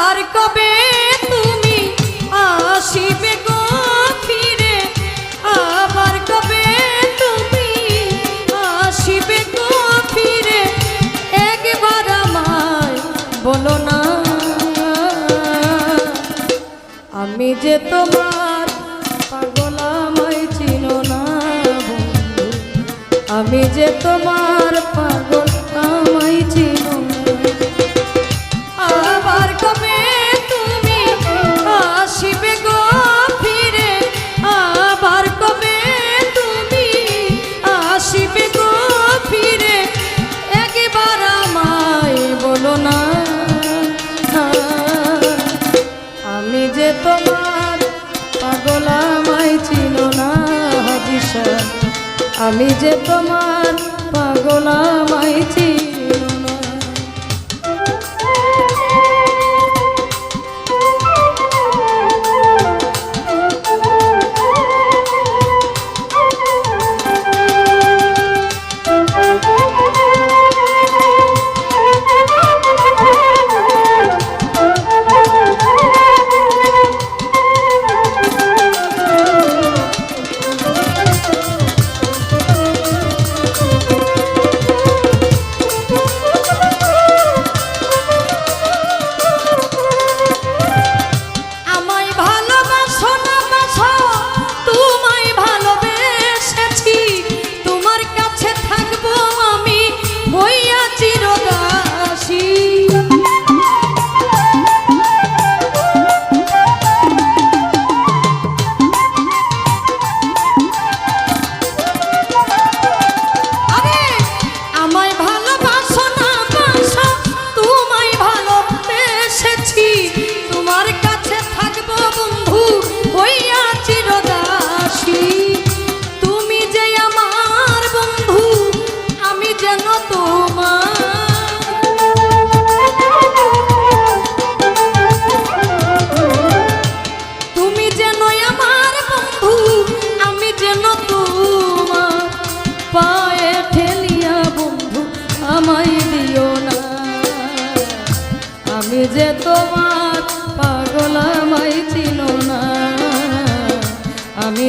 আবার কবে তুমি ফিরে? কবে তুমি ফিরে? বলো না। আমি যে তোমার পাগল আমায় চিনো না আমি যে তোমার পাগল আমায় চিনো তোমার পাগল চিনো না হাদিসা আমি যে তোমার পাগল চিনো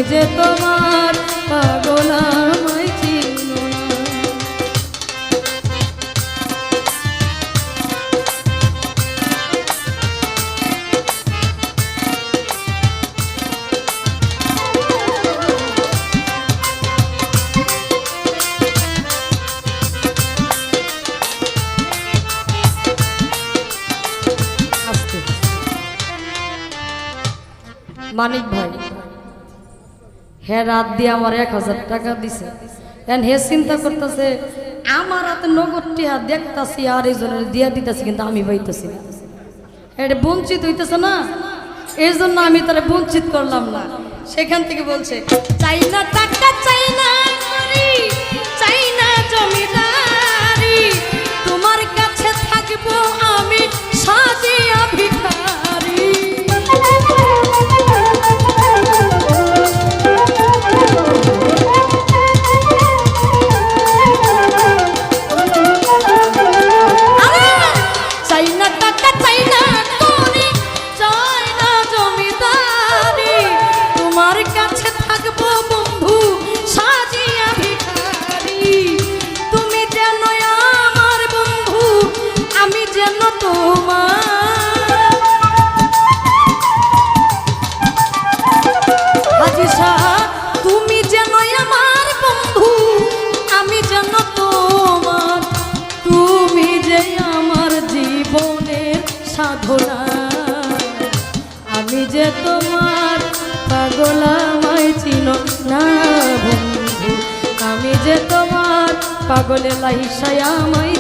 যে তোমার। মানিক ভাই হ্যাঁ রাত দিয়ে আমার এক হাজার টাকা দিছে। এখন হে চিন্তা করতেছে, আমার হাতে নগদটি হাত দেখতেছি আর এই জন্য দিয়া দিতেছি, কিন্তু আমি পাইতেছি না। এটা বঞ্চিত হইতেছে না? এই জন্য আমি তারা বঞ্চিত করলাম না। সেখান থেকে বলছে, চাই না টাকা, চাই না সাধনা। আমি যে তোমার পাগলামাই ছিল না বন্ধু। আমি যে তোমার পাগলে লাইসায়ামাই আমায়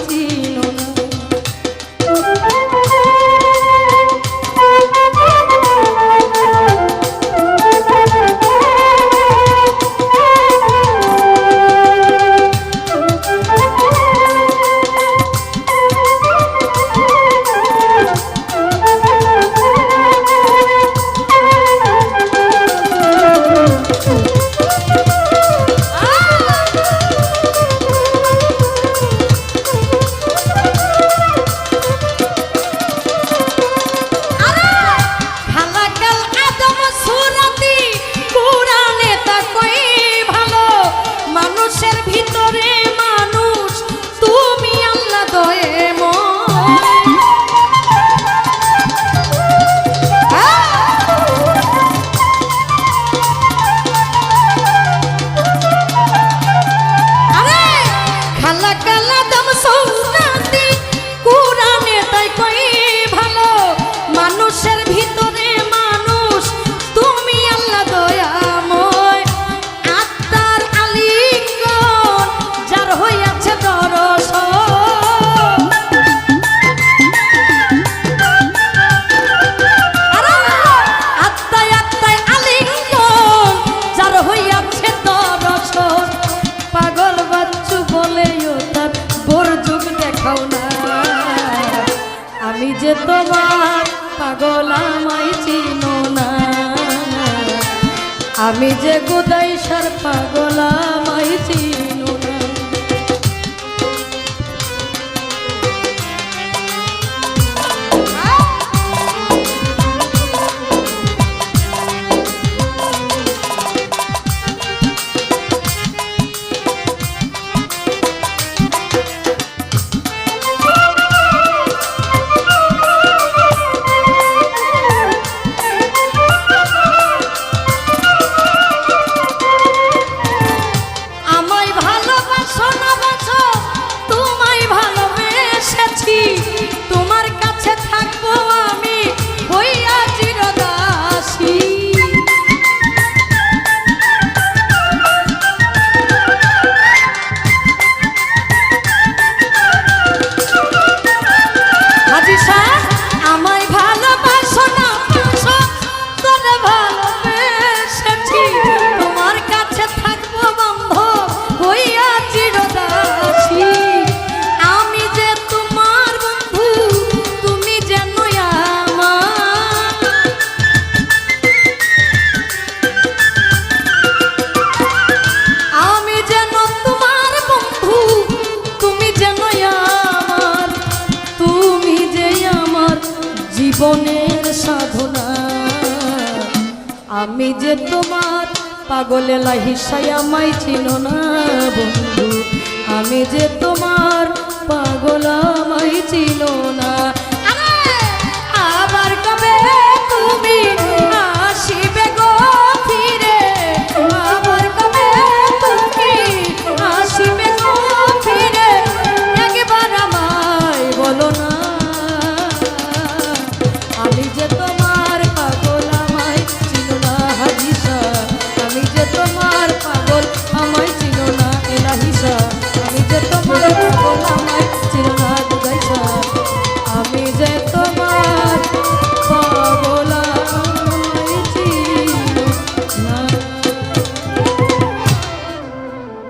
আমি যে গোদা আমি যে তোমার পাগলে লাহিসাই আমায় ছিল না, বন্ধু। আমি যে তোমার পাগল আমায় ছিল না